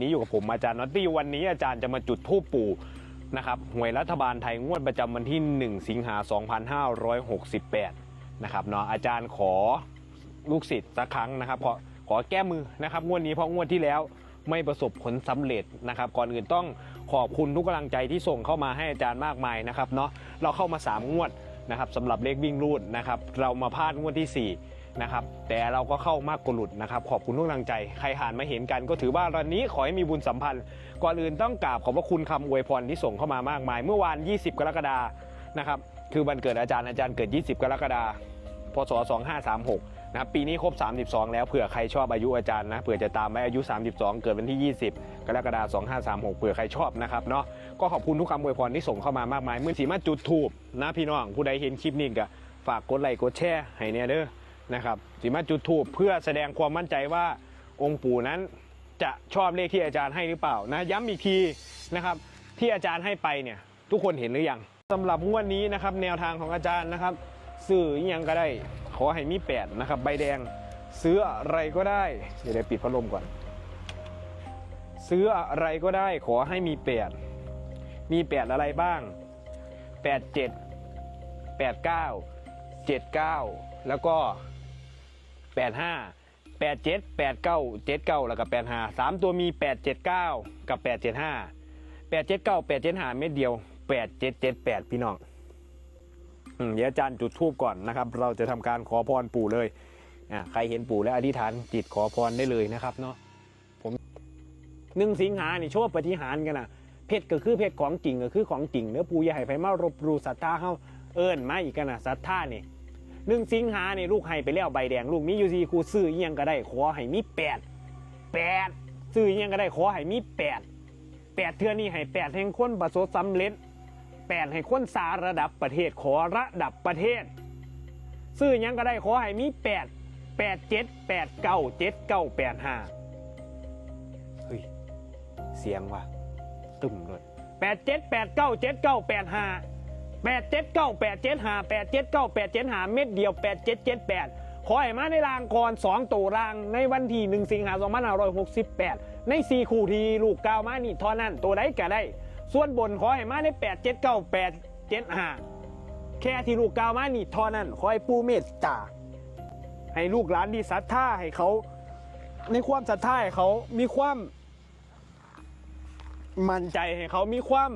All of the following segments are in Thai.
นี้อยู่กับผมอาจารย์น็อตตี้วันนี้อาจารย์จะมาจุดทูปปู่นะครับหวยรัฐบาลไทยงวดประจำวันที่ 1 สิงหา 2568 นะครับเนาะอาจารย์ขอลูกศิษย์สักครั้งนะครับขอขอแก้มือนะครับงวดนี้เพราะงวดที่แล้วไม่ประสบผลสำเร็จนะครับก่อนอื่นต้องขอบคุณทุกกำลังใจที่ส่งเข้ามาให้อาจารย์มากมายนะครับเนาะเราเข้ามา 3 งวดนะครับสำหรับเลขวิ่งรูดนะครับเรามาพลาดงวดที่ 4 นะครับ แต่เราก็เข้ามากกว่าหลุดนะครับ ขอบคุณทุกกำลังใจ ใครผ่านมาเห็นกันก็ถือว่าวันนี้ขอให้มีบุญสัมพันธ์ ก่อนอื่นต้องกราบขอบพระคุณคำอวยพรที่ส่งเข้ามามากมาย เมื่อวาน 20 กรกฎานะครับ คือวันเกิดอาจารย์อาจารย์เกิด 20 กรกฎาพศ 2536 นะครับ ปีนี้ครบ 32 แล้ว เผื่อใครชอบอายุอาจารย์นะ เผื่อจะตามไปอายุ 32 เกิดวันที่ 20 กรกฎาคม 2536 เผื่อใครชอบนะครับเนาะ ก็ขอบคุณทุกคำอวยพรที่ส่งเข้ามามากมาย เมื่อสีมาจุดทูบนะพี่น้อง ผู้ใดเห็นคลิปนี้ก็ฝากกดไลค์กดแชร์ให้เนี่ยเด้อ นะครับสีมาจุดทูบเพื่อแสดงความมั่นใจว่าองค์ปู่นั้นจะชอบเลขที่อาจารย์ให้หรือเปล่านะย้ำอีกทีนะครับที่อาจารย์ให้ไปเนี่ยทุกคนเห็นหรือยังสำหรับงวดนี้นะครับแนวทางของอาจารย์นะครับ ซื้ออหยังก็ได้ขอให้มีแปดนะครับใบแดงซื้ออะไรก็ได้เดี๋ยวเดี๋ยวปิดพัดลมก่อน ซื้ออะไรก็ได้ขอให้มีแปดมีแปดอะไรบ้างแปดเจ็ดแปดเก้าเจ็ดเก้าแล้วก็ แปดห้าแปดเจ็ดแปดเก้าเจ็ดเก้าแล้วก็แปดห้าสามตัวมีแปดเจ็ดเก้ากับแปดเจ็ดห้าแปดเจ็ดเก้าแปดเจ็ดห้าเม็ดเดียวแปดเจ็ดเจ็ดแปดพี่น้องอืมเดี๋ยวอาจารย์จุดทูบก่อนนะครับ เราจะทำการขอพรปู่เลยอ่าใครเห็นปู่และอธิษฐานจิตขอพรได้เลยนะครับเนาะผมหนึ่งสิงหานี่โชว์ปฏิหารกันนะเพชรก็คือเพชรของจริงก็คือของจริงเนื้อปู่ย่าให้ไฟมารบรูศรัทธาเฮาเอิ้นมาอีกกันนะศรัทธานี่ หนึ่งสิงหาเนี่ยลูกให้ไปแล้วใบแดง ลูกมีอยู่สี่คูซื้อยังก็ได้ขอให้มีแปดแปดซื้อยังก็ได้ขอให้มีแปดแปดเทื่อนี่ให้แปดแห่งคนประสบสำเร็จแปดให้คนสาระดับประเทศขอระดับประเทศ ซื้อยังก็ได้ขอให้มีแปดแปดเจ็ดแปดเก้าเจ็ดเก้าแปดห้าเฮ้ย เสียงว่ะตึมเลยแปดเจ็ดแปดเก้าเจ็ดเก้าแปดห้า แปดเจ็ดเก้าแปดเจ็ดหาแปดเจ็ดเก้าแปดเจ็ดหาเม็ดเดียวแปดเจ็ดเจ็ดแปดขอให้มาในรางก่อนสองตัวรางในวันที่หนึ่งสิงหาสองพันห้าร้อยหกสิบแปดในสี่คู่ทีลูกกาวมานี่ท่านั้นตัวใดก็ได้ ส่วนบนขอให้มาในแปดเจ็ดเก้าแปดเจ็ดหาแค่ที่ลูกกาวมานี่ท่านั้นขอให้ปูเมตตา ให้ลูกหลานที่ศรัทธาให้เขา ในความศรัทธาให้เขามีความ มั่นใจให้เขามีความ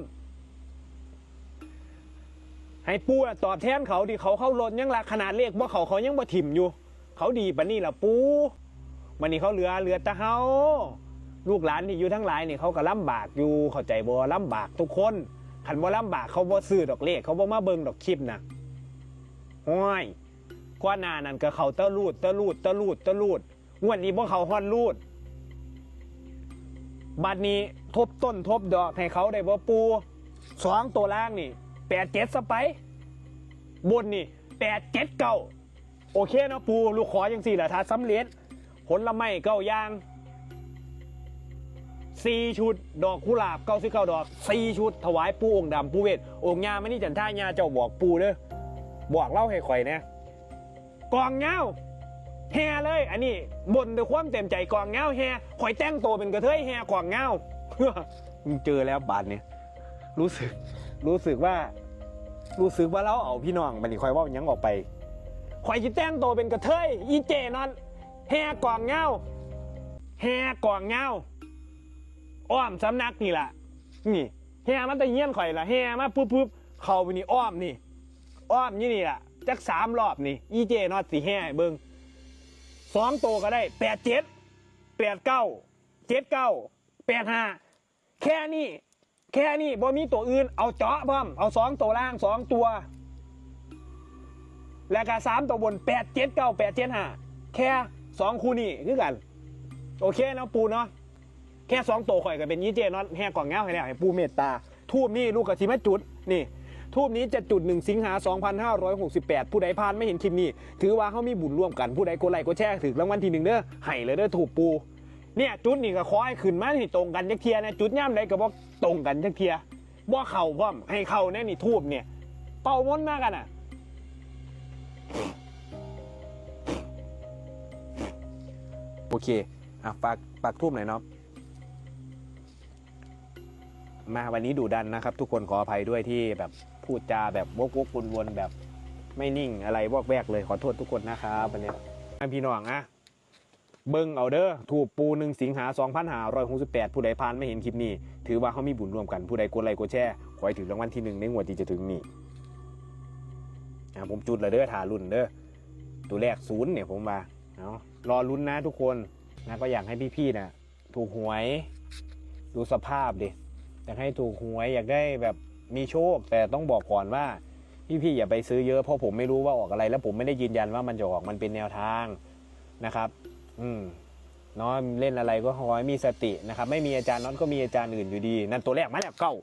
ให้ปูอะตอบแทนเขาที่เขาเข้ารถยังรักขนาดเลขว่าเขาเขายังบ่ถิ่มอยู่ เขาดีปะนี่ล่ะปูวันนี้เขาเหลือเหลือต่เฮาลูกหลานที่อยู่ทั้งหลายนี่เขาก็ลำบากอยู่เข้าใจบ่ลำบากทุกคนขันบ่ลำบากเขาบ่ซื้อดอกเลขเขาบ่มาเบิ่งดอกคลิปนะห้อยกว่านานั่นก็เขาตะลูดตะลูดตะลูดตะลูดงวดนี้พวกเขาฮอดลูดบัดนี้ทบต้นทบดอกให้เขาได้บ่ปูสองตัวล่างนี่ แปดเจ็ดสไป บนนี่แปดเจ็ดเก้าโอเคเนาะปูลูกขออยังสี่แหละถ้าสำเร็จผลละไม้เก้าอย่างสี่ชุด ดอกกุหลาบเก้าสิบเก้าดอกสี่ชุด ถวายปูองค์ดำปูเวทองค์ยาไม่นี่จันท่ายาเจ้าบอกปูเด้อบอกเล่าให้ข่อยนะกองเงาแฮเลย อันนี้บนด้วยความเต็มใจกองเงาแฮข่อยแต่งตัวเป็นกระเทยแฮกองเงามึงเจอแล้วบาทเนี่ยรู้สึก รู้สึกว่า รู้สึกว่าเราเอาพี่น้องมันนี่คอยว่ายังออกไปคอยจะแต่งตัวเป็นกระเทยอีเจนอนแห่กองเงาแห่กองเงาอ้อมสำนักนี่แหละนี่แห่มันตะเยี่ยนข่อยละแห่มาปุ๊บปุ๊บเข้าไปนี่อ้อมนี่ อ้อมนี่นี่แหละจักสามรอบนี่อีเจนอนสีแห่ให้เบิงสองตัวก็ได้แปดเจ็ดแปดเก้าเจ็ดเก้าแปดห้าแค่นี้ แค่นี้บ่มีตัวอื่น เอาเจาะพร้อมเอาสองตัวล่างสองตัว แล้วก็สามตัวบนแปดเจ็ดเก้าแปดเจ็ดห้าแค่สองคู่นี่คือกัน โอเคเนาะปูเนาะแค่สองตัวข่อยก็เป็นยี่เจเนาะแห่กล่องเงาให้แล้วให้ปูเมตตา ทูบนี่ลูกกระชิมาจุดนี่ทูบนี้จะจุดหนึ่งสิงหา 2568 ผู้ใดพลาดไม่เห็นคลิปนี้ ถือว่าเขามีบุญร่วมกันผู้ใดกดไลค์กดแชร์ถึงรางวัลที่หนึ่งเด้อให้เลยเด้อถูกปู เนี่ยจุดนี่ก็ขอให้ขึ้นมาให้ตรงกันจักเทียนะจุดย่ำใดก็บอกตรงกันจักเทียบ่เข่าพร้อมให้เข่าแน่นี่ทูบเนี่ย เป่ามนมากันอะโอเคอะฝากฝากทูบหน่อยเนาะมาวันนี้ดูดันนะครับ ทุกคนขออภัยด้วยที่แบบพูดจาแบบวกวกวนวนๆแบบไม่นิ่งอะไรวอกแวกเลยขอโทษทุกคนนะครับวันนี้อะพี่น้องอะ เบิ้งเอาเด้อถูกปูหนึ่งสิงหา2 5 6 8 ผู้ใดผ่านไม่เห็นคลิปนี้ ถือว่าเขามีบุญรวมกันผู้ใดกดไลค์กดแชร์ขอให้ถึงรางวัลที่หนึ่งในงวดที่จะถึงนี้อะผมจุดเลยเด้อถารุ่นเด้อตัวแรกศูนย์เนี่ยผมว่าเอารอลุ้นนะทุกคนนะก็อยากให้พี่ๆนะถูกหวยดูสภาพดิอยากให้ถูกหวยอยากได้แบบมีโชค แต่ต้องบอกก่อนว่าพี่ๆอย่าไปซื้อเยอะเพราะผมไม่รู้ว่าออกอะไร แล้วผมไม่ได้ยืนยันว่ามันจะออกมันเป็นแนวทางนะครับ อืมเนาะเล่นอะไรก็ขอให้มีสตินะครับ ไม่มีอาจารย์น็อตก็มีอาจารย์อื่นอยู่ดี นั่นตัวแรกมาแล้วเก้า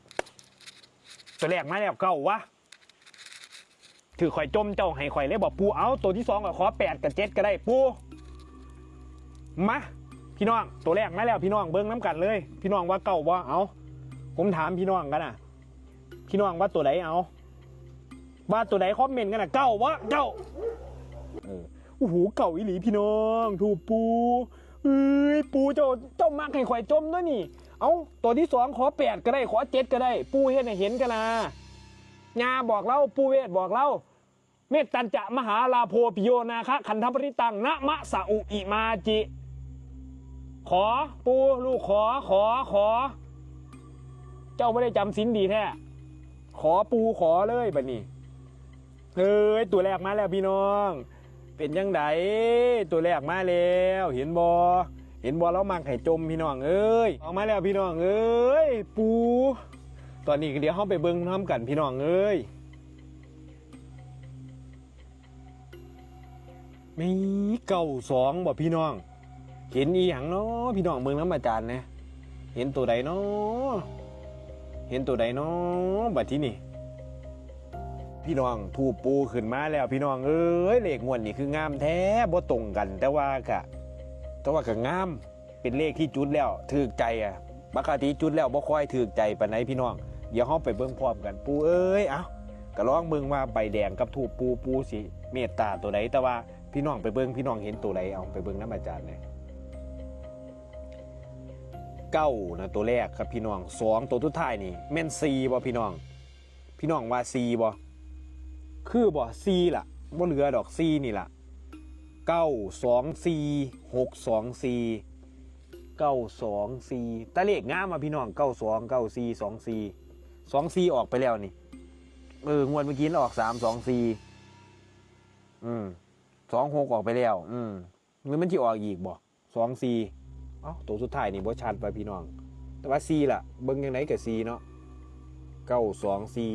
ตัวแรกมาแล้วเก้าวะถือข่อยจมเจ้าให้ข่อยเลยบอกปูเอาตัวที่สองก็ขอแปดกับเจ็ดก็ได้ปูมาพี่น้องตัวแรกมาแล้วพี่น้องเบิ้งน้ำกันเลย พี่น้องว่าเก้าว่าเอาผมถามพี่น้องกันนะพี่น้องว่าตัวไหนเอาว่าตัวไหนคอมเมนต์กันนะเก้าวะเก้าเออ โอ้โหเก่าอีหลีพี่น้อง ถูกปูเอ้ยปูเจ้าเจ้ามักให้ข่อยจมด้วยนี่ เอาตัวที่สองขอแปดก็ได้ขอเจ็ดก็ได้ ปูเฮ็ดให้เห็นกันนะยาบอกเล่าปูเวทบอกเล่าเมตตันจะมหาลาโพปิโยนาคะขันธปริตังนะมะสะอุอิมาจิ ขอปูลูกขอขอขอ เจ้าไม่ได้จำสินดีแท้ขอปูขอเลยแบบนี้เฮ้ยตัวแรกมาแล้วพี่น้อง เป็นยังไงตัวแรกมาแล้ว เห็นบอเห็นบอแล้วมักไข่จมพี่น้องเอ้ยออกมาแล้วพี่น้องเอ้ย ปู ตอนนี้เดี๋ยวเข้าไปเบิ้งน้ำกันพี่น้องเอ้ยมีเก่าสองบ่พี่น้อง เห็นอีหยังเนาะพี่น้องเมืองน้ำอาจารย์นะเห็นตัวใดเนาะเห็นตัวใดเนาะบัดที่นี่ พี่น้องถูปูขึ้นมาแล้วพี่น้องเอ้ยเลขงวดนี่คืองามแท้บ่ตรงกัน แต่ว่ากะแต่ว่าก็งามเป็นเลขที่จุดแล้วถือใจอะปกติจุดแล้วบ่ค่อยถือใจปานไหนพี่น้องเดี๋ยวเฮาไปเบิ่งพร้อมกันปูเอ้ยเอ้าก็ลองเบิ่งว่าใบแดงกับถูปูปูสิเมตตาตัวใดแต่ว่าพี่น้องไปเบิ่งพี่น้องเห็นตัวใดเอาไปเบิ่งน้ำอาจารย์เลยเก้านะตัวแรกครับพี่น้องสองตัวทุดท้ายนี่แม่นซีบ่พี่น้อง พี่น้องว่าซีบ่ คือบ่ซีล่ะบ่เหลือดอกซีนี่ล่ะเก้าสองสี่หกสองสี่เก้าสองสี่ตะเลขงามมาพี่น้องเก้าสองเก้าสี่สองสี่สองสี่ออกไปแล้วนี่เอองวดเมื่อกี้ออกสามสองสี่อืมสองหกออกไปแล้ว อืมเงินมันที่ออกอีกบ่สองสี่เอ้าตัวสุดท้ายนี่บ่ชัดไปพี่น้อง แต่ว่าซีล่ะ เบิ่งยังไงกับซีเนาะเก้าสองสี่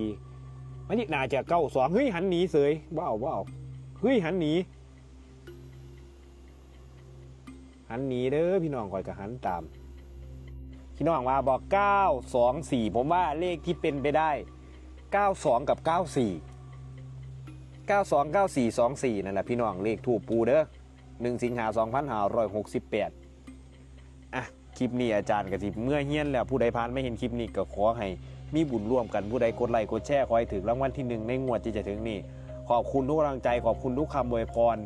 มันนี่น่าจะเก้าสองเฮ้ยหันหนีเสยว้าวว้าวเฮ้ยหันหนีหันหนีเด้อพี่น้องคอยกับหันตามพี่น้องว่าบอกเก้าสองสี่ผมว่าเลขที่เป็นไปได้เก้าสองกับเก้าสี่เก้าสองเก้าสี่สองสี่นั่นแหละพี่น้องเลขถูกปูเด้อหนึ่งสิงหาสองพันห้าร้อยหกสิบแปดอะคลิปนี้อาจารย์กะสิเมื่อเฮี้ยนแล้วผู้ใดผ่านไม่เห็นคลิปนี้ก็ขอให้ มีบุญร่วมกันผู้ใดกดไลค์กดแชร์ขอให้ถึงรางวัลที่หนึ่งในงวดที่จะถึงนี้ขอบคุณทุกกำลังใจขอบคุณทุกคำอวยพร